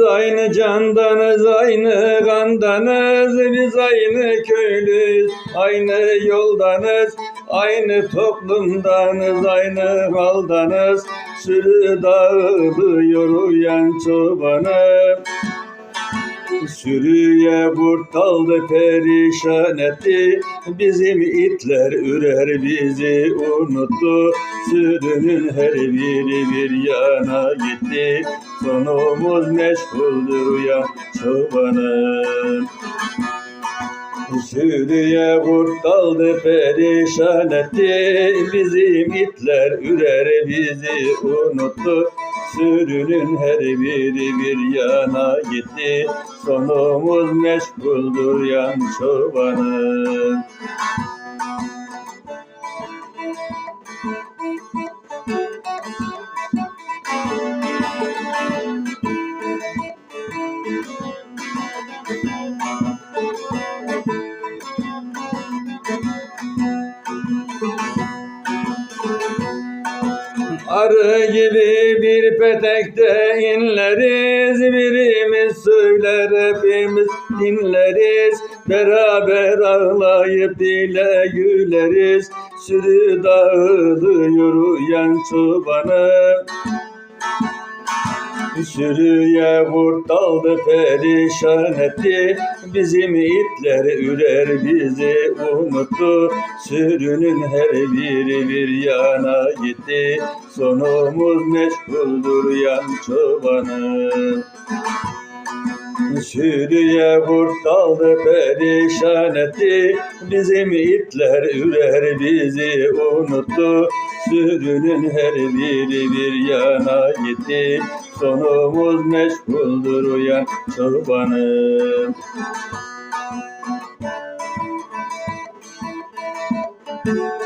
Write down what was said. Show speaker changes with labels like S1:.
S1: Aynı candanız, aynı kandanız, biz aynı köylüyüz, aynı yoldanız, aynı toplumdanız, aynı haldanız, sürü dağılıyor uyan çobanım. Sürüye kurt daldı perişan etti. Bizim itler ürer bizi unuttu. Sürünün her biri bir yana gitti. Sonumuz meşguldür uyan çobanım Sürüye kurt daldı perişan etti. Bizim itler ürer bizi unuttu Sürünün her biri bir yana gitti. Sonumuz meşguldür yan çobanım Arı gibi bir petekte inleriz Birimiz söyler hepimiz dinleriz. Beraber ağlayıp dile güleriz. Sürü dağılıyor uyan çobanım Sürüye kurt daldı perişan etti. Bizim itler ürer bizi unuttu Sürünün her biri bir yana gitti. Sonumuz meşguldür yan çobanım Sürüye kurt daldı perişan etti. Bizim itler ürer bizi unuttu Sürünün her biri bir yana gitti Sonumuz meşguldür uyan çobanım
S2: Müzik